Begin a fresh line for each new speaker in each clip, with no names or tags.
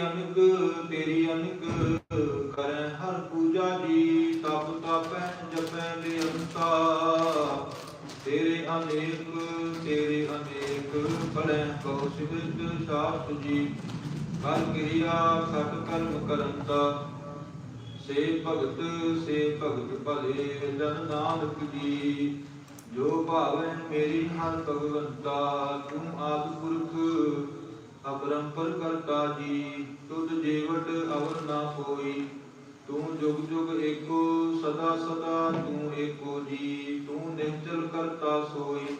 ਅਨਕ, ਤੇਰੀ ਅਨਕ ਕਰੈ ਹਰ ਪੂਜਾ ਜੀ, ਤਪ ਤਪੈ, ਜਪੈ ਬੇਅੰਤਾ। ਤੇਰੇ ਅਨੇਕ ਤੇਰੇ ਅਨੇਕ ਪੜੈ ਕਉ ਸਿਵਿਤ ਸਾਸਤ ਜੀ। ਕਰ ਕਿਰਿਆ ਸਤ ਕਰਮ ਕਰੰਤਾ। ਸੇ ਭਗਤ ਸੇ ਭਗਤ ਭਲੇ ਜਨ ਨਾਨਕ ਜੀ। ਜੋ ਭਾਵੈ ਮੇਰੀ ਹਰ ਭਗਵੰਤਾ, ਤੂੰ ਆਦਿ ਪੁਰਖ ਅਪਰੰਪਰ ਕਰਤਾ ਜੀ ਤੁਧ ਜੀਵਟ ਅਵਰ ਨਾ ਹੋਈ ਤੂੰ ਜੁਗ ਜੁਗ ਏਕੋ, ਸਦਾ ਸਦਾ ਤੂੰ ਏਕੋ ਜੀ। ਤੂੰ ਨਿਰਜਲ ਕਰਤਾ ਸੋਈ।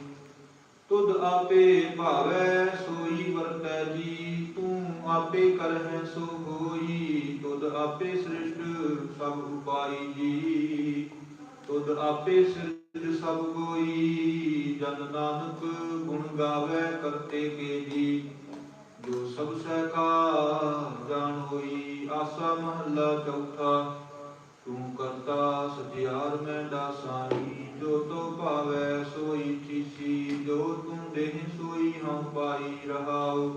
ਤੁਧ ਆਪੇ ਭਾਵੈ, ਸੋਈ ਵਰਤੈ ਜੀ। ਤੂੰ ਆਪੇ ਕਰਹਿ ਸੋ ਹੋਈ। ਤੁਧ ਆਪੇ ਸ੍ਰਿਸ਼ਟ ਸਭ ਉਪਾਈ ਜੀ। ਤੁਧ ਆਪੇ ਸਿਰਜ ਸਭ ਕੋਈ ਜਨ ਨਾਨਕ ਗੁਣ ਗਾਵੇ ਕਰਤੇ ਕੇ ਜੀ। ਜੋ ਸਭ ਸਹਿ ਜਾਣ ਹੋਈ ਆਸਾ ਮਹੱਲਾ ਚੌਥਾ, ਤੂੰ ਕਰਤਾ ਸਤਿਆਰ ਮੈਂ ਦਾਸਾਨੀ ਜੋ ਤੋ ਭਾਵੈ ਸੋਈ ਚੀਸੀ, ਜੋ ਤੂੰ ਦੇਹ ਸੋਈ ਹਮ ਪਾਈ ਰਹਾਉ।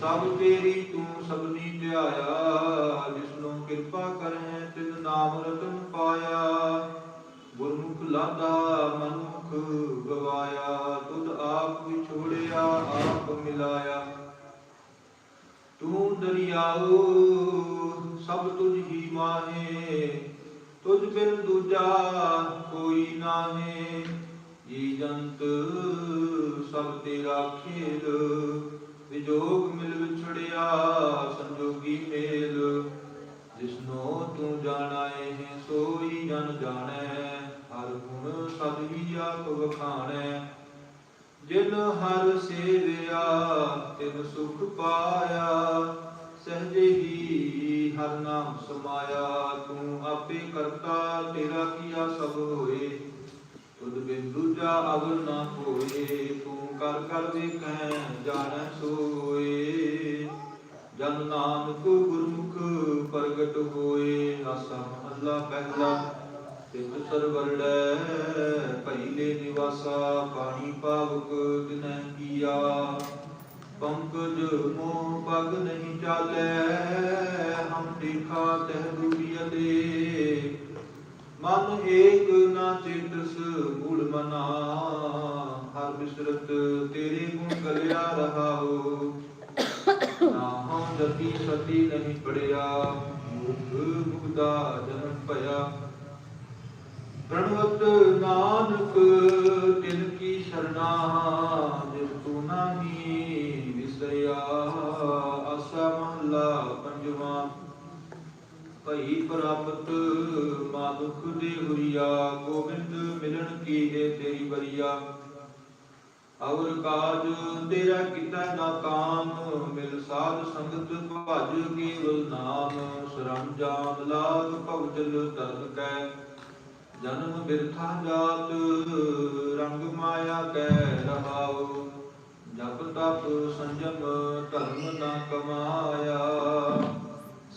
ਸਭ ਤੇਰੀ ਤੂੰ ਸਭਨੀ ਧਿਆਇਆ, ਜਿਸਨੂੰ ਕਿਰਪਾ ਕਰੈ ਤਿਨ ਨਾਮ ਰਤਨ ਪਾਇਆ। ਗੁਰਮੁਖ ਲਾਦਾ ਮਨੁਖ ਗਵਾਇਆ, ਤੁਧ ਆਪ ਵਿਛੋੜਿਆ, ਆਪ ਮਿਲਾਇਆ। ਦਰਿਆਉ, ਸਭ ਤੁਝ ਹੀ ਮਾਹੇ, ਤੁਝ ਬਿਨ ਦੂਜਾ ਕੋਈ ਨਾਹੀ। ਜੀ ਜੰਤ, ਸਭ ਤੇਰਾ ਖੇਲ, ਵਿਜੋਗ ਮਿਲ ਵਿਛੜਿਆ, ਸੰਜੋਗੀ ਮੇਲ ਜਿਸਨੋ ਤੂੰ ਜਾਣਾਏ ਹੈ ਸੋਈ ਜਨ ਜਾਣੈ, ਹਰ ਗੁਣ ਸਦ ਹੀ ਆਪ ਵਖਾਣੈ। ਜਿਨ ਹਰ ਸੇਵਿਆ, ਤਿਨ ਸੁਖ ਪਾਇਆ ਸਹਜੇ ਹੀ ਹਰ ਨਾਮ ਸਮਾਇਆ, ਤੂੰ ਆਪੇ ਕਰਤਾ, ਤੇਰਾ ਕੀਆ ਸਭ ਹੋਏ। ਤੁਧ ਬਿਨ ਦੂਜਾ ਅਵਰ ਨਾ ਹੋਏ, ਤੂੰ ਕਰ ਕਰ ਵੇਖੈ ਜਾਣੈ ਸੋਏ। ਜਨ ਨਾਨਕ ਗੁਰਮੁਖ ਪ੍ਰਗਟ ਹੋਏ, ਆਸਾ ਮਹੱਲਾ ਪਹਿਲਾ ਤਿਤ ਸਰਵਰੜੈ ਪਹਿਲੇ ਨਿਵਾਸਾ, ਪਾਣੀ ਪਾਵਕ ਦਿਨੈ ਕੀਆ। ਪੰਕਜ ਮੋਹ ਪਗ ਨਹੀਂ ਚਾਲੈ, ਹਮ ਦੇਖਾ ਤਹ ਦੁਰੀਆ ਮਨ ਏਕ ਨਾ ਚੇਤਸ, ਮੂਲ ਮਨਾ, ਹਰ ਬਿਸਰਤ ਤੇਰੇ ਗੁਣ ਗਲਿਆ ਰਹਾਓ ਨਾ ਹਉ ਜਤੀ ਸਤੀ ਨਹੀਂ ਪੜਿਆ ਮੁਖ ਮੁਕਦਾ ਜਨਮ ਭਇਆ। ਪ੍ਰਣਵਤ ਨਾਨਕ, ਤਿਨ ਕੀ ਸ਼ਰਨਾ ਦੇ ਹੁਰੀਆ ਗੋਬਿੰਦ ਮਿਲਣ ਕੀ ਹੈ ਤੇਰੀ ਬਰੀਆ ਔਰ ਕਾਜ ਤੇਰਾ ਕੀਤਾ ਨਾ ਕਾਮ, ਮਿਲ ਸਾਧ ਸੰਗਤ ਭਜ ਕੇਵਲ ਨਾਮ। ਸ਼ਰਮ ਜਾਨ ਲਾਗ ਭਵਜਲ ਤਰਨ ਕੈ, ਜਨਮ ਬਿਰਥਾ ਜਾਤ, ਰੰਗ ਮਾਇਆ ਕੈ ਰਹਾਉ। ਜਪ ਤਪ ਸੰਜਮ ਧਰਮ ਨਾ ਕਮਾਇਆ।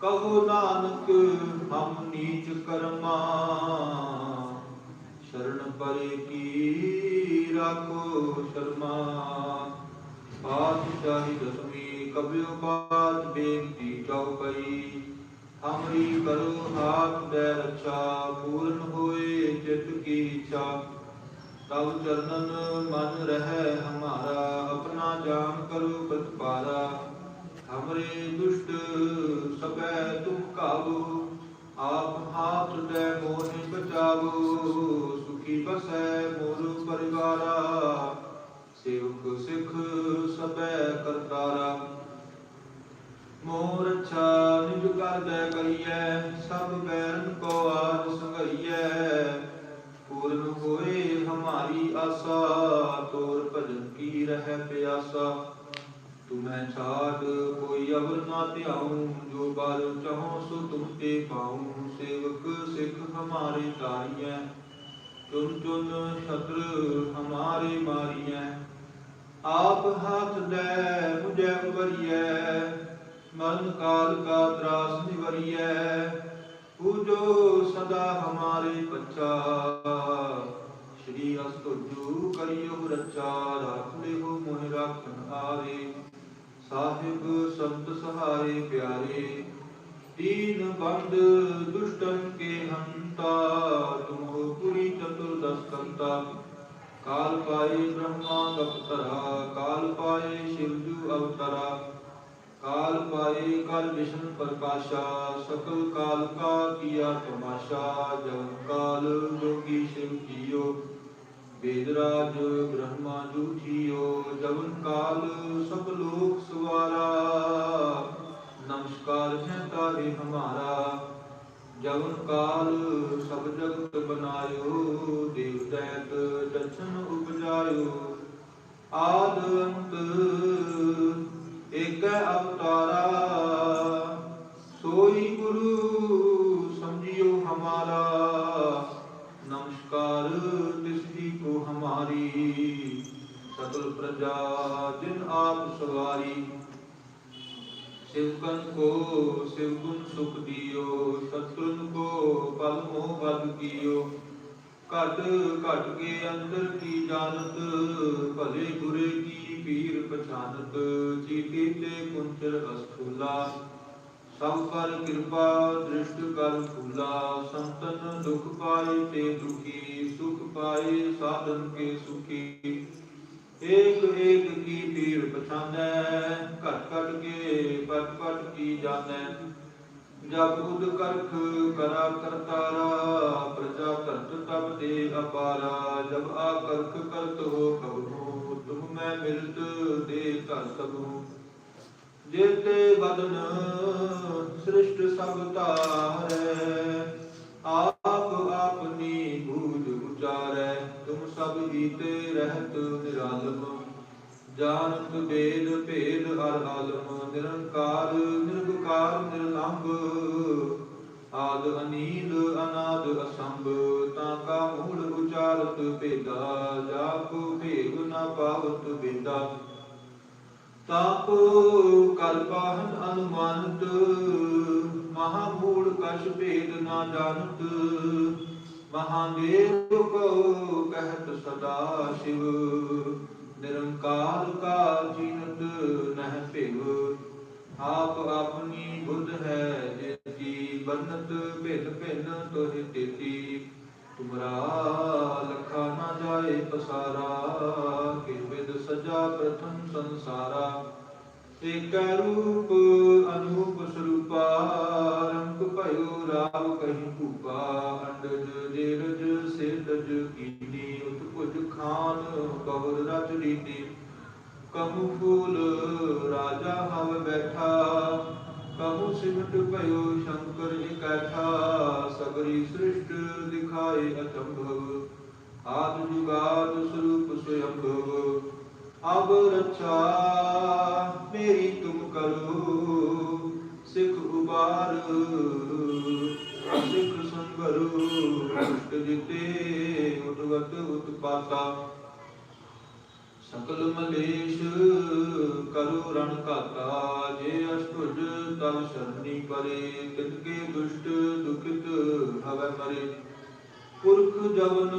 ਕਹੋ ਨਾਨਕ, ਹਮ ਨੀਚ ਕਰਮਾ। ਸ਼ਰਨ ਪਰੇ ਕੀ ਰਾਖੋ ਸ਼ਰਮਾ। ਪਾਤਸ਼ਾਹੀ ਦਸਵੀਂ ਕਬਿਓ ਬਾਤ ਬੇਨਤੀ ਚਉਪਈ ਹਮਰੀ ਕਰੋ ਹਾਥ ਦੇ ਰੱਛਾ ਪੂਰਨ ਹੋਏ ਚਿਤ ਕੀ ਇੱਛਾ। ਤਬ ਚਰਨਨ ਮਨ ਰਹਿ ਹਮਾਰਾ, ਆਪਣਾ ਜਾਨ ਕਰੋ ਪ੍ਰਤਪਾਰਾ। ਹਮਰੇ ਦੁਸ਼ਟ ਸਬੈ ਤੁਮ ਕਾਬੂ ਆਪ ਹਾਥ ਦੇ ਮੋਹਿ ਬਚਾਵੋ, ਸੁਖੀ ਬਸੈ ਮੋਰ ਪਰਿਵਾਰਾ, ਸੇਵਕ ਸਿੱਖ ਸਬੈ ਕਰਤਾਰਾ। ਮੋਰ ਅੱਛਾ ਨਿਜ ਕਰਦੈ ਕਰੀਐ ਸਭ ਬੈਰਨ ਕੋ ਆਜ ਸੰਗਈਐ ਪੂਰਨ ਹੋਏ ਹਮਾਰੀ ਆਸਾ, ਤੋਰ ਭਜਨ ਕੀ ਰਹਿ ਪਿਆਸਾ। ਮੈਂ ਛਾਟ ਕੋਈ ਅਵਰ ਨਾ ਧਿਆਉ, ਜੋ ਬਾਰ ਚਾਹੋ ਸੋ ਤੁਮ ਤੇ ਪਾਉ। ਸੇਵਕ ਸਿੱਖ ਹਮਾਰੇ ਤਾਰੀਐ ਚੁਨ ਚੁਨ ਛਤਰ ਹਮਾਰੇ ਮਾਰੀਐ। ਆਪ ਹੱਥ ਦੇ ਮੁਝੈ ਉਬਰੀਐ ਮਰਨ ਕਾਲ ਕਾ ਤਰਾਸ ਨਿਵਰੀਐ। ਪੂਜੋ ਸਦਾ ਹਮਾਰੇ ਪੱਛਾ, ਸ਼੍ਰੀ ਅਸਤੁਜੂ ਕਰਿਓ ਰਚਾ ਰੱਖ ਲਿਓ ਮੋਹਿ ਰਾਖਣ ਆਰੇ ਸਾਹਿਬ ਸੰਤ ਸਹਾਰੇ ਪਿਆਰੇ ਤੀਨ ਬੰਦ ਦੁਸ਼ਟਨ ਕੇ ਹੰਤਾ, ਤੁਮਹੁ ਪੁਰੀ ਚਤੁਰ ਦਸਕੰਤਾ ਕਾਲ ਪਾਏ ਬ੍ਰਹਮਾ ਕਪਤਰਾ ਕਾਲ ਪਾਏ ਸ਼ਿਵਜੂ ਅਵਤਰਾ। ਕਾਲ ਪਾਏ ਕਰ ਵਿਸ਼ਨ ਪ੍ਰਕਾਸ਼ਾ ਸਕਲ ਕਾਲ ਕਾ ਕੀਆ ਤਮਾਸ਼ਾ ਜਗ ਕਾਲ ਜੋਗੀ ਸ਼ਿਵ ਜੀਓ। ਵੇਦਰਾਜ ਬ੍ਰਹਮਾ ਜੂਠੀਓ ਜਵਨ ਕਾਲ ਸਭ ਲੋਕ ਜਨ ਕੋ ਸਿਵ ਗੁਣ ਸੁਖ ਦਿਓ ਸਤਗੁਰਨ ਕੋ ਪਲ ਮੋਹ ਬਦ ਦਿਓ ਘਟ ਘਟ ਕੇ ਅੰਦਰ ਕੀ ਜਾਣਤ, ਭਲੇ ਗੁਰੇ ਕੀ ਪੀਰ ਪਛਾਨਤ ਜੀਤੇ ਤੇ ਕੁੰਚਰ ਅਸਥੂਲਾ। ਸਭ ਪਰ ਕਿਰਪਾ ਦ੍ਰਿਸ਼ਟ ਕਰ ਫੂਲਾ ਸੰਤਨ ਦੁਖ ਪਾਏ ਤੇ ਦੁਖੀ, ਸੁਖ ਪਾਏ ਸਾਧਨ ਕੇ ਸੁਖੀ। ਏਕ ਏਕ ਕੀ ਪੀਰ ਪਛਾਨੈ, ਘਟ ਘਟ ਕੇ ਪਟ ਪਟ ਕੀ ਜਾਣੈ। ਜਬ ਉਦ ਕਰਖ ਕਰਾ ਕਰਤਾਰਾ, ਪ੍ਰਜਾ ਧਰਤ ਤਬ ਦੇ ਅਪਾਰਾ। ਜਬ ਆ ਕਰਖ ਕਰਤ ਹੋ ਕਬਹੂ ਤੁਮ ਮੈਂ ਮਿਲਤ ਦੇ ਧਰ ਸਭੂ ਜੇਤੇ ਬਦਨ ਸ੍ਰਿਸ਼ਟ ਸਭ ਧਾਰੈ, ਆਪ ਆਪਨੀ ਤੁਮ ਸਭ ਹੀਤੇ ਰਹਿਤ ਨਿਰਾਲਮ, ਜਾਣਤ ਵੇਦ ਭੇਦ ਹਰ ਆਲਮ, ਨਿਰੰਕਾਰ ਨਿਰਭਕਾਰ ਨਿਰਲੰਭ, ਆਦ ਅਨੀਲ, ਅਨਾਦ ਅਸੰਭ, ਤਾਂ ਕਾ ਮੂਲ ਉਚਾਰਤ ਭੇਦਾ, ਜਾਪ ਭੇਦ ਨਾ ਪਾਵਤ ਬੇਦਾ। ਤਾਪ ਕਲਪਾਹਨ ਅਨੁਮਾਨਤ, ਮਹਾ ਮੂੜ ਕਛ ਭੇਦ ਨਾ ਜਾਣਤ ਮਹਾਦੇਵ ਕੋ ਕਹਿਤ ਸਦਾ ਸ਼ਿਵ, ਨਿਰੰਕਾਰ ਕਾ ਜੀਨਤ ਨਹਿ ਭਿਵ ਆਪ ਆਪਣੀ ਬੁੱਧ ਹੈ ਜੇਤੀ ਬਨਤ ਭਿੰਨ ਭਿੰਨ ਤੋਹਿ ਤੇਤੀ। ਤੁਮਰਾ ਲਖਾ ਨਾ ਜਾਏ ਪਸਾਰਾ ਕਿ ਵਿਦ ਸਜਾ ਪ੍ਰਥਮ ਸੰਸਾਰਾ। ਏਕੈ ਰੂਪ ਅਨੂਪ ਸਰੂਪਾ, ਰੰਗ ਭਇਓ ਰਾਵ ਕਹੀ ਭੂਪਾ, ਅੰਡਜ ਜੇਰਜ ਸੇਤਜ ਕੀਨੀ ਉਤ ਭੁਜ ਖਾਨ ਕਬਰ ਰਚ ਰੀਤੀ। ਕਹੂ ਫੂਲ ਰਾਜਾ ਹਵ ਬੈਠਾ, ਕਹੂ ਸਿਮਟ ਭਇਓ ਸ਼ੰਕਰ ਇਕੈਠਾ, ਸਗਰੀ ਸ੍ਰਿਸ਼ਟ ਦਿਖਾਏ ਅਚੰਭਵ। ਆਦ ਜੁਗਾਦ ਸਰੂਪ ਸਯੰਭਵ ਅਬ ਰੱਛਾ, ਮੇਰੀ ਤੁਮ ਕਰੋ, ਸਿੱਖ ਉਬਾਰ, ਸਿੱਖ ਸੰਗਰੂ ਦੁਸ਼ਟ ਜਿਤੇ ਉਦਗਤ ਉਤਪਾਤਾ। ਸਕਲ ਮਲੇਸ਼ ਕਰੋ ਰਣ ਕਾਤਾ ਜੇ ਅਸ਼ਟੁਜ ਤਨ ਸ਼ਰਨੀ ਪਰੇ, ਤਿਨ ਕੇ ਦੁਸ਼ਟ ਦੁਖਿਤ ਹਵੈ ਮਰੇ। ਪੁਰਖ ਜਵਨ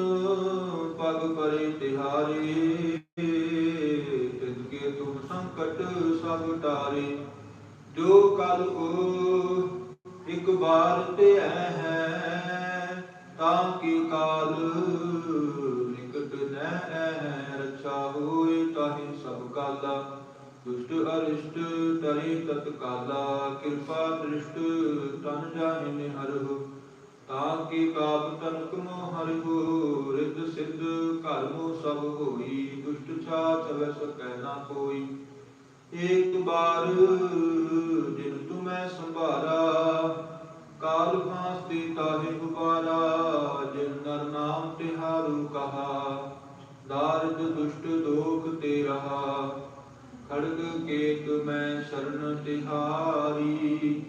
ਪਗ ਪਰੇ ਤਿਹਾਰੇ ਤੁਮ ਸਭ ਟਾਰੇ ਜੋ ਕਲ ਕੋ ਇੱਕ ਬਾਰ ਤੇ ਹੈ, ਤਾਂ ਕੀ ਕਾਲ ਨਿਕਟ ਨਹਿ ਰੱਛਾ ਹੋਏ ਤਾਹੀ ਸਭ ਕਾਲਾ। ਦੁਸ਼ਟ ਅਰਿਸ਼ਟ ਤਰੇ ਤਤ ਕਾਲਾ ਕਿਰਪਾ ਦ੍ਰਿਸ਼ਟ ਤਨ ਜਾਹਿ ਹਰਹੁ ਤਾਂ ਕੀ ਕਾਪ ਤਨਕ ਮੋ ਹਰਿਹੁ ਰਿੱਧ ਸਿੱਧ ਘਰ ਸਭ ਹੋਈ, ਦੁਸ਼ਟ ਛਾਤ ਵੈ ਸਕੈ ਨਾ ਕੋਈ। ਏਕ ਬਾਰ ਜਿਨ ਤੁਮੈ ਸੰਭਾਰਾ, ਕਾਲ ਫਾਸਤੀ ਤਾਹਿ ਗੁਬਾਰਾ ਜਿਨ ਨਰ ਨਾਮ ਤਿਹਾਰੂ ਕਹਾ ਦਾਰਿਦ ਦੁਸ਼ਟ ਦੋਖ ਤੇ ਰਹਾ। ਖੜਗ ਕੇਤ ਮੈਂ ਸ਼ਰਨ ਤਿਹਾਰੀ,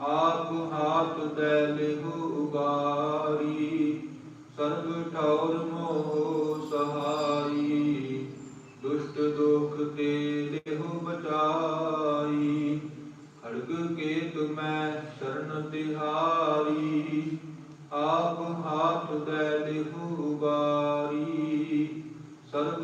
ਆਪ ਹਾਥ ਦੈ ਲਿਹੁ ਉਬਾਰੀ, ਸਰਬ ਠੌਰ ਮੋਹ ਸਹਾਈ ਦੁਸ਼ਟ ਦੁਖ ਤੇ ਮੈਂ ਸ਼ਰਨ ਤਿਹਾਰੀ ਆਪ ਹਾਥ ਦੈ ਲਿਹੁ ਉਬਾਰੀ ਸਰਬ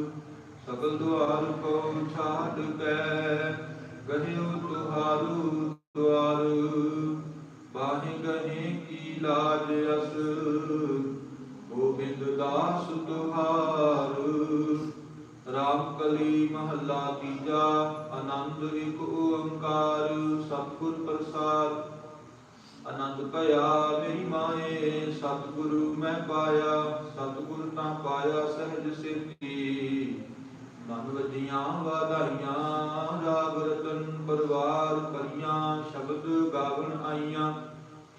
ਸਗਲ ਦੁਆਰ ਕੋ ਛਾੜ ਕੇ ਕਹਿਓ ਤੁਹਾਰੂ ਦੁਆਰ। ਬਾਹੀ ਗਹੇ ਕੀ ਲਾਜ ਅਸ, ਗੋਬਿੰਦ ਦਾਸ ਤੁਹਾਰ। ਰਾਮ ਕਲੀ ਮਹੱਲਾ ਤੀਜਾ, ਆਨੰਦ ਇੱਕ ਓੰਕਾਰ, ਸਤਿਗੁਰ ਪ੍ਰਸਾਦ। ਆਨੰਦ ਭਇਆ ਮੇਰੀ ਮਾਏ, ਸਤਿਗੁਰੂ ਮੈਂ ਪਾਇਆ, ਸਤਿਗੁਰ ਤਾਂ ਪਾਇਆ ਸਹਿਜ ਸਿਰਤੀ ਮਨ ਵਜੀਆਂ ਵਾਧਾਈਆਂ, ਰਾਗ ਰਤਨ ਪਰਵਾਰ ਭਰੀਆਂ ਸ਼ਬਦ ਗਾਵਣ ਆਈਆਂ।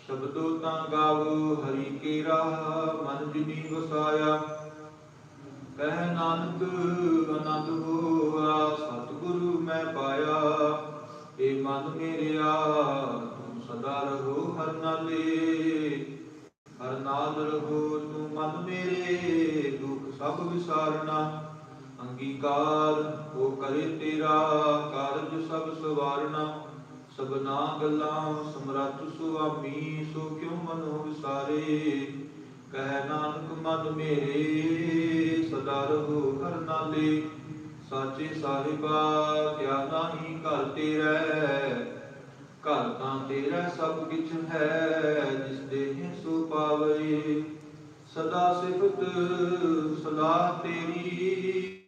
ਸ਼ਬਦੋ ਤਾਂ ਗਾਵੋ, ਹਰੀ ਕੇ ਰਾਹ, ਮਨ ਜਿਨੀ ਵਸਾਇਆ। ਕਹਿ ਨਾਨਕ ਆਨੰਦ ਹੋਆ, ਸਤਿਗੁਰੂ ਮੈਂ ਪਾਇਆ। ਏ ਮਨ ਮੇਰਿਆ, ਤੂੰ ਸਦਾ ਰਹੋ ਹਰ ਨਾਲੇ। ਹਰ ਨਾਲ ਰਹੋ ਤੂੰ ਮਨ ਮੇਰੇ, ਦੁੱਖ ਸਭ ਵਿਸਾਰਨਾ। ਅੰਗੀਕਾਰ ਹੋ ਕਰੇ ਤੇਰਾ, ਕਾਰਜ ਸਭ ਸਵਾਰਨਾ। ਸਭਨਾ ਗੱਲਾਂ ਸਮਰੱਥ ਸੁਆਮੀ, ਸੋ ਕਿਉ ਮਨੋ ਵਿਸਾਰੇ? ਕਹਿ ਨਾਨਕ, ਮਨ ਮੇਰੇ, ਸਦਾ ਰਹੋ ਹਰ ਨਾਲੇ। ਸਾਚੇ ਸਾਹਿਬਾ ਕਿਆ ਨਾਹੀ ਘਰ ਤੇਰਾ ਘਰ ਤਾਂ ਤੇਰਾ ਸਭ ਕਿਛ ਹੈ, ਜਿਸ ਦੇਹ ਸੋ ਪਾਵੇ ਸਦਾ ਸਿਫਤ ਸਦਾ ਤੇਰੀ।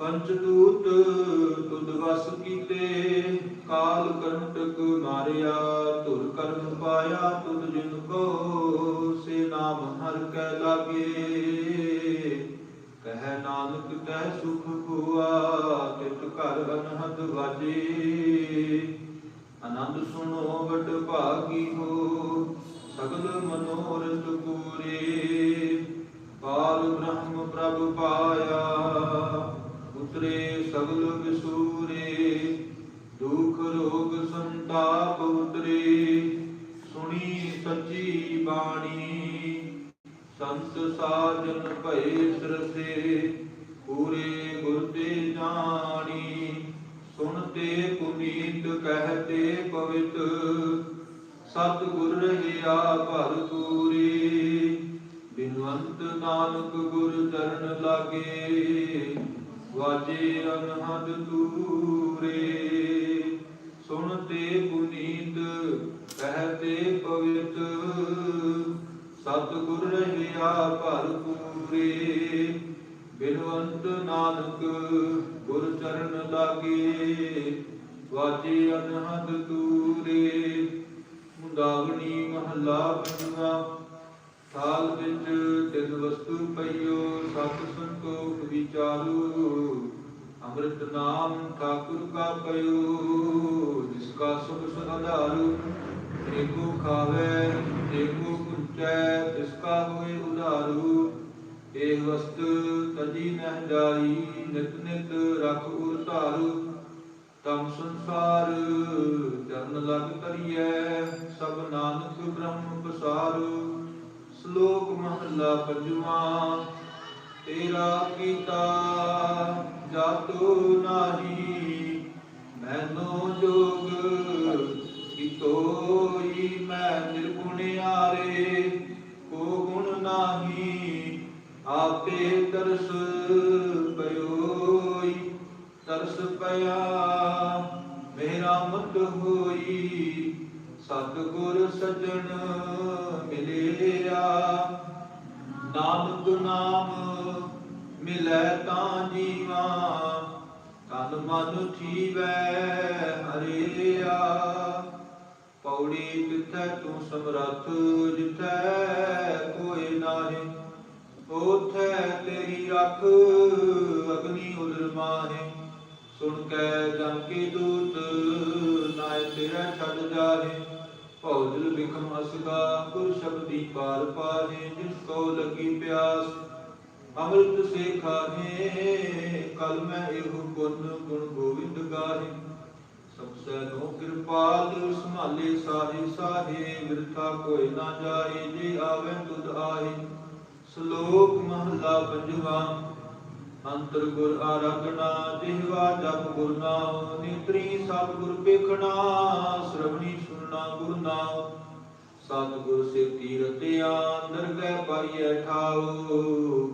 ਪੰਚ ਦੂਤ ਕੀਤੇ, ਕਾਲ ਕੰਟਕ ਮਾਰਿਆ, ਧੁਰ ਕਰਮ ਪਾਇਆ, ਤੁਧ ਜਿਨ ਕੋ ਸੇ ਨਾਮ ਹਰ ਕੈ ਲਾਗੇ। ਕਹਿ ਨਾਨਕ ਤੈ ਸੁਖ ਹੁਆ ਤਿਤ ਘਰ ਅਨਹਦ ਵਾਜੇ। ਆਨੰਦ ਸੁਣੋ ਵਡ ਭਾਗੀ ਹੋ, ਸਗਲ ਮਨੋਰਥ ਰਹਿਆ ਭਰਪੂਰੇ। ਬਿਨਵੰਤ ਨਾਨਕ ਗੁਰ ਚਰਨ ਲਾਗੇ, ਵਾਜੇ ਅਨਹਦ ਤੂਰੇ ਮੁੰਦਾਵਣੀ ਮਹੱਲਾ ਪੰਜਵਾ, ਥਾਲ ਵਿੱਚ ਤਿੰਨ ਵਸਤੂ ਪਈਓ, ਸਤ ਸੰਤੋਖ ਵਿਚਾਰੂ। ਅੰਮ੍ਰਿਤ ਨਾਮ ਠਾਕੁਰ ਕਾ ਪਇਓ ਜਿਸ ਕਾ ਸੁਖ ਸਦਾਰੂ ਏਕੋ ਖਾਵੇ ਏਕੋ ਪੁੰਚੈ ਤਿਸ ਹੋਏ ਉਧਾਰੂ ਇਹ ਵਸਤ ਤਜੀ ਨਹਿ ਜਾਈ ਨਿਤ ਨਿਤ ਰਖ ਉਰ ਧਾਰੂ। ਤਮ ਸੰਸਾਰ ਚਰਨ ਲਗ ਤਰੀਐ ਸਭ ਨਾਨਕ ਬ੍ਰਹਮ ਪਸਾਰੂ। ਸ਼ਲੋਕ ਮਹਲਾ ਪੰਜਵਾ, ਤੇਰਾ ਕੀਤਾ ਜਾਤੋ ਨਾਹੀ, ਮੈਨੋ ਜੋਗ ਕਿਤੋਈ ਮੈਂ ਨਿਰਗੁਣਿਆਰੇ ਕੋ ਗੁਣ ਨਾਹੀ, ਆਪੇ ਤਰਸ ਪਇਓਈ ਤਰਸ ਪਿਆ, ਮੇਰਾ ਮਤ ਹੋਈ, ਸਤਿਗੁਰ ਸਜਣ ਮਿਲਿਆ। ਨਾਨਕ ਨਾਮ ਮਿਲੈ ਤਾਂ ਜੀਵਾ, ਤਨ ਮਨ ਥੀਵੈ ਹਰਿਆ। ਪੌੜੀ ਤਿਥੈ ਤੂੰ ਸਮਰੱਥ, ਜਿਥੈ ਕੋਈ ਨਾਹੀ, ਉਥੈ ਤੇਰੀ ਰੱਖ ਅਗਨੀ ਉਦਰ ਮਾਹੇ। ਸੁਣ ਕੇ ਜਨ ਕੀ ਦੂਤ ਨਾਇ ਤੇਰਾ ਛੱਡ ਜਾਹੇ। ਭੌਜਲ ਬਿਖਮ ਅਸਗਾ, ਗੁਰ ਸ਼ਬਦੀ ਪਾਰ ਪਾਹੇ, ਜਿਸ ਕੋ ਲੱਗੀ ਪਿਆਸ, ਅੰਮ੍ਰਿਤ ਸੇ ਖਾਹੇ ਕਲ ਮੈਂ ਇਹੋ ਗੁਣ ਗੁਣ ਗੋਵਿੰਦ ਗਾਹੇ। ਸਭ ਸੈ ਨੋ ਕਿਰਪਾਲ ਸੰਭਾਲੇ ਸਾਹੇ ਸਾਹੇ ਵਿਰਥਾ ਕੋਈ ਨਾ ਜਾਏ, ਜੇ ਆਵੇ ਤੁਧ ਆਏ। ਸ਼ਲੋਕ ਮਹਲਾ ਪੰਜਵਾ, ਅੰਤਰ ਗੁਰ ਆਰਾਧਨਾ ਜਿਹਵਾ ਜਪ ਗੁਰ ਨਾਮ, ਨੇਤਰੀ ਸਭ ਗੁਰ ਵੇਖਣਾ ਸ਼ਰਵਣੀ ਸੁਣਨਾ ਗੁਰ ਨਾਮ। ਸਤ ਗੁਰ ਸੇ ਤੀਰਤਿਆ ਦਰਗਹਿ ਪਾਈਐ ਠਾਉ।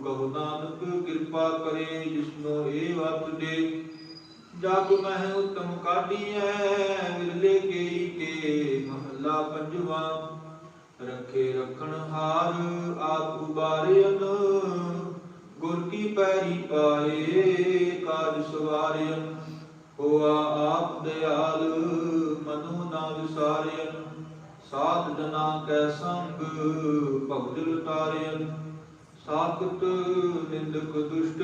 ਕਹੋ ਨਾਨਕ ਕਿਰਪਾ ਕਰੇ ਜਿਸਨੋ ਏ ਵਤ ਦੇ ਜਗ ਮਹਿ ਉਤਮ ਕਾਢੀਐ, ਵਿਰਲੇ ਗਈ ਕੇ ਮਹਲਾ ਪੰਜਵਾ। ਰੱਖੇ ਰਖਣ ਹਾਰ ਆਪ ਉਬਾਰਿਅਨ, ਗੁਰ ਕੀ ਪੈਰੀ ਪਾਏ ਕਾਜ ਸਵਾਰਿਅਨ। ਹੋਆ ਆਪ ਦਿਆਲ, ਮਨੁ ਨਾ ਵਿਸਾਰਿਅਨ। ਸਾਧ ਜਨਾ ਕੈ ਸੰਗ ਭਗਜਲ ਤਾਰਿਅਨ। ਸਾਖਤ ਨਿੰਦਕ ਦੁਸ਼ਟ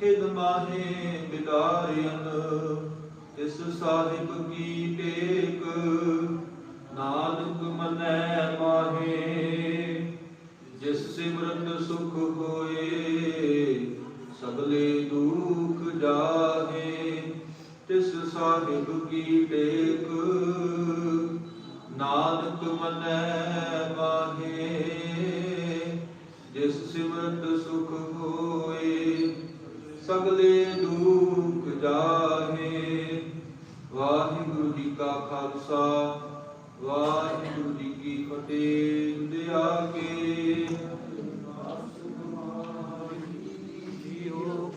ਖਿਦ ਮਾਹੇ ਬਿਦਾਰਿਅਨ ਇਸ ਸਾਹਿਬ ਕੀ ਟੇਕ ਨਾਨਕ ਮਨੈ ਮਾਹੇ, ਜਿਸ ਸਿਮਰਤ ਸੁਖ ਹੋਏ ਸਗਲੇ ਦੁਖ ਜਾਹੇ, ਤਿਸ ਸਾਹਿਬ ਕੀ ਟੇਕ ਨਾਨਕ ਮਨੈ ਮਾਹੇ, ਜਿਸ ਸਿਮਰਤ ਸੁਖ ਹੋਏ ਸਗਲੇ ਦੁਖ ਜਾਹੇ। ਵਾਹਿਗੁਰੂ ਜੀ ਕਾ ਖਾਲਸਾ, ਵਾਹਿਗੁਰੂ ਜੀ ਕੀ ਫਤਿਹ। ਦਿਆ ਕੇ।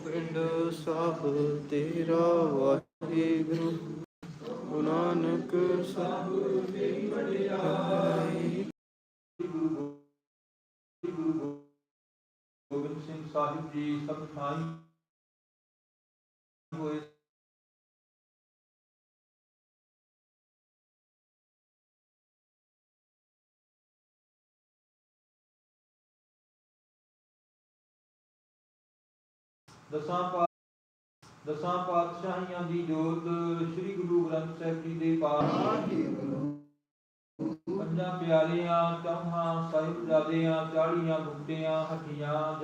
ਪਿੰਡ ਸਾਹਿਬ ਤੇਰਾ ਵਾਹਿਗੁਰੂ। ਗੁਰੂ ਨਾਨਕ ਸਾਹਿਬ ਦੀ ਵਡਿਆਈ
ਗੋਬਿੰਦ ਸਿੰਘ ਸਾਹਿਬ ਜੀ ਸਭ ਥਾਈ। ਹੋਏ ਦਸਾਂ ਪਾ ਦਸਾਂ ਪਾਤਸ਼ਾਹੀਆਂ ਦੀ ਜੋਤ ਸ੍ਰੀ ਗੁਰੂ ਗ੍ਰੰਥ ਸਾਹਿਬ ਜੀ ਦੇ ਪਾਠ ਪੰਜਾਂ ਪਿਆਰਿਆਂ ਚੌਹਾਂ ਸਾਹਿਬਜ਼ਾਦਿਆਂ ਚਾਲੀਆਂ ਬੁੱਟਿਆਂ ਹੱਟੀਆਂ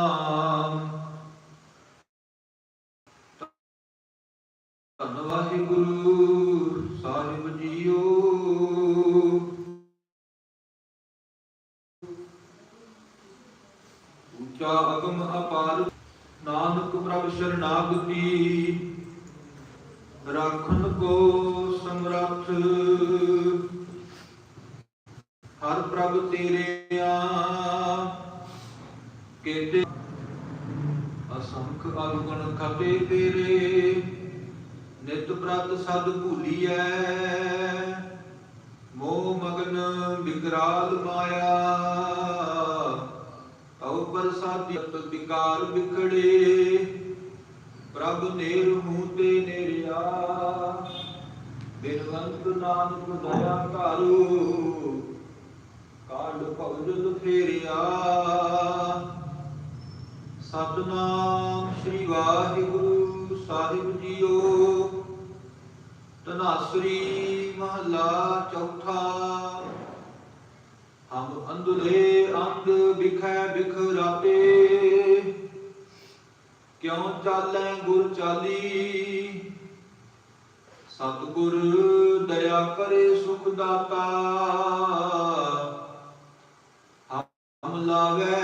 ਉੱਚਾ ਅਗਮ ਅਪਾਰ ਨਾਨਕ ਪ੍ਰਭ ਸ਼ਰਨਾਗਤੀ ਰਾਖਨ ਕੋ ਸਮਰੱਥ। ਹਰ ਪ੍ਰਭ ਤੇਰੇ ਆ ਕੇਤੇ ਅਸੰਖ ਅਗੁਣ ਖਪੇ ਤੇਰੇ। ਨਿਤ ਪ੍ਰਤ ਸਦ ਭੂਲੀਐ। ਮੋਹ ਮਗਨ ਵਿਗਰਾਲ ਮਾਇਆ। ਤਉ ਪ੍ਰਸਾਦੀ ਵਿਕਾਰ ਵਿਖੜੇ। ਪ੍ਰਭ ਨੇਰ ਮੂਹ ਤੇ ਨੇਰਿਆ। ਬਿਨਵੰਤ ਨਾਨਕ ਦਇਆ ਘਾਰੂ। ਕਾਲ ਭਉਜਲ ਫੇਰਿਆ ਸਤਨਾਮ ਸ੍ਰੀ ਵਾਹਿਗੁਰੂ ਸਾਹਿਬ ਜੀਓ। ਤਨਾਸਰੀ ਮਹਲਾ ਚੌਥਾ ਹਮ ਅੰਧਲੇ ਅੰਧ ਬਿਖਰਾਤੇ। ਕਿਉ ਚਾਲੈ ਗੁਰ ਚਾਲੀ? ਸਤਿਗੁਰ ਦਇਆ ਕਰੇ ਸੁਖ ਦਾਤਾ। ਹਮ ਲਾਵੇ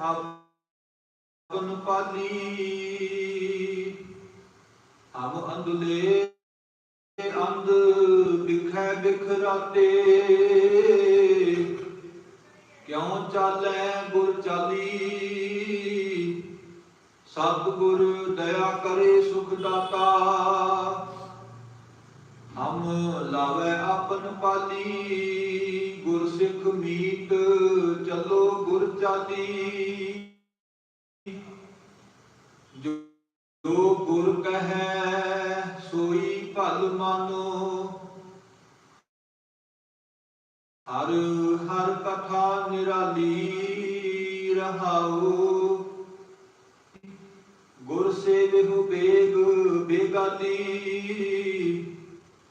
ਆਪਨ ਪਾਲੀ। ਹਮ ਅੰਧਲੇ ਅੰਧ ਵਿਖੈ ਬਿਖਰਾਤੇ। ਕਿਉ ਚਾਲੈ ਗੁਰ ਚਾਲੀ? ਸਤਿਗੁਰ ਦਇਆ ਕਰੇ ਸੁਖ ਦਾਤਾ। ਹਮ ਲਾਵੇ ਆਪਨ ਪਾਲੀ, ਗੁਰ ਸਿੱਖ ਮੀਤ ਚਲੋ ਗੁਰ ਚਾਲੀ। ਜੋ ਜੋ ਗੁਰ ਕਹੈ ਸੋਈ ਭਲ ਮਾਨੋ ਹਰ ਹਰ ਕਥਾ ਨਿਰਾਲੀ ਰਹਾਉ। ਗੁਰ ਸੇਵਿਹੁ ਬੇਗ, ਬੇਗਾਲੀ।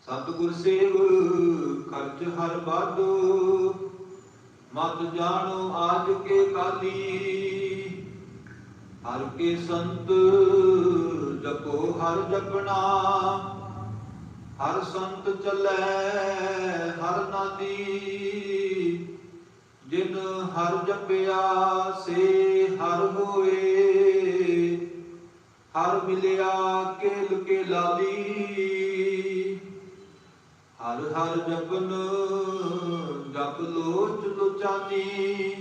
ਸਤਿਗੁਰ ਸੇਵ, ਖਰਚ ਹਰ ਬਾਦੋ ਮਤ ਜਾਣੋ ਆਜ ਕੇ ਕਾਲੀ। ਹਰ ਕੇ ਸੰਤ ਜਪੋ ਹਰ ਜਪਣਾ। ਹਰ ਸੰਤ ਚੱਲੈ, ਹਰ ਨਾਦੀ ਜਿਨ ਹਰ ਜਪਿਆ ਸੇ ਹਰ ਹੋਏ, ਹਰ ਮਿਲਿਆ ਕੇਲ ਕੇ ਲਾਲੀ ਹਰ ਹਰ ਜਪਨ ਜਪ ਲੋਚ ਲੋਚਾਨੀ,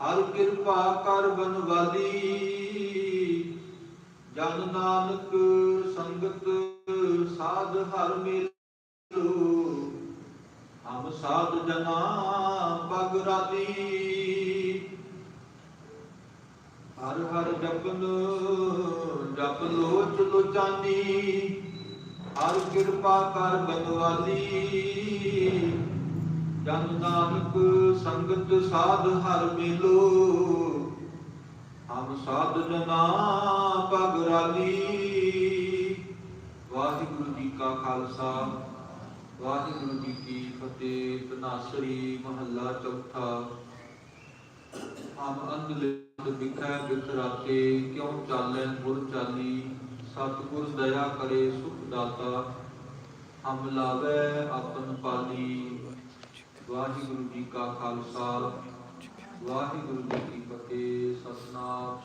ਹਰ ਕਿਰਪਾ ਕਰ ਬਨਵਾਲੀ, ਜਨ ਨਾਨਕ ਸੰਗਤ ਸਾਧ ਹਰ ਮਿਲੋ। ਹਮ ਸਾਧ ਜਨਾ ਪਗ ਹਰ ਹਰ ਜਪਨ, ਜਪ ਲੋਚ ਲੋਚਾਨੀ ਹਰ ਕਿਰਪਾ ਕਰ ਬਨਵਾਲੀ ਜਨ ਨਾਨਕ ਸੰਗਤ ਸਾਧ ਹਰ ਮਿਲੋ। ਹਮ ਸਾਧ ਜਨਾ ਪਗ ਵਾਹਿਗੁਰੂ ਜੀ ਕਾ ਖਾਲਸਾ, ਵਾਹਿਗੁਰੂ ਜੀ ਕੀ ਫਤਿਹ, ਤਨਾਸਰੀ ਮਹੱਲਾ ਚੌਥਾ। ਹਮ ਅੰਧਲੇ ਵਿਖੈ ਬਿਖਰਾਤੇ ਕਿਉ ਚਾਲੈ ਗੁਰ ਚਾਲੀ, ਸਤਿਗੁਰ ਦਇਆ ਕਰੇ ਸੁਖ ਦਾਤਾ। ਹਮ ਲਾਵੇ ਆਪਨ ਪਾਲੀ। ਵਾਹਿਗੁਰੂ ਜੀ ਕਾ ਖਾਲਸਾ, ਵਾਹਿਗੁਰੂ ਜੀ ਕੀ ਫਤਿਹ, ਸਤਨਾਮ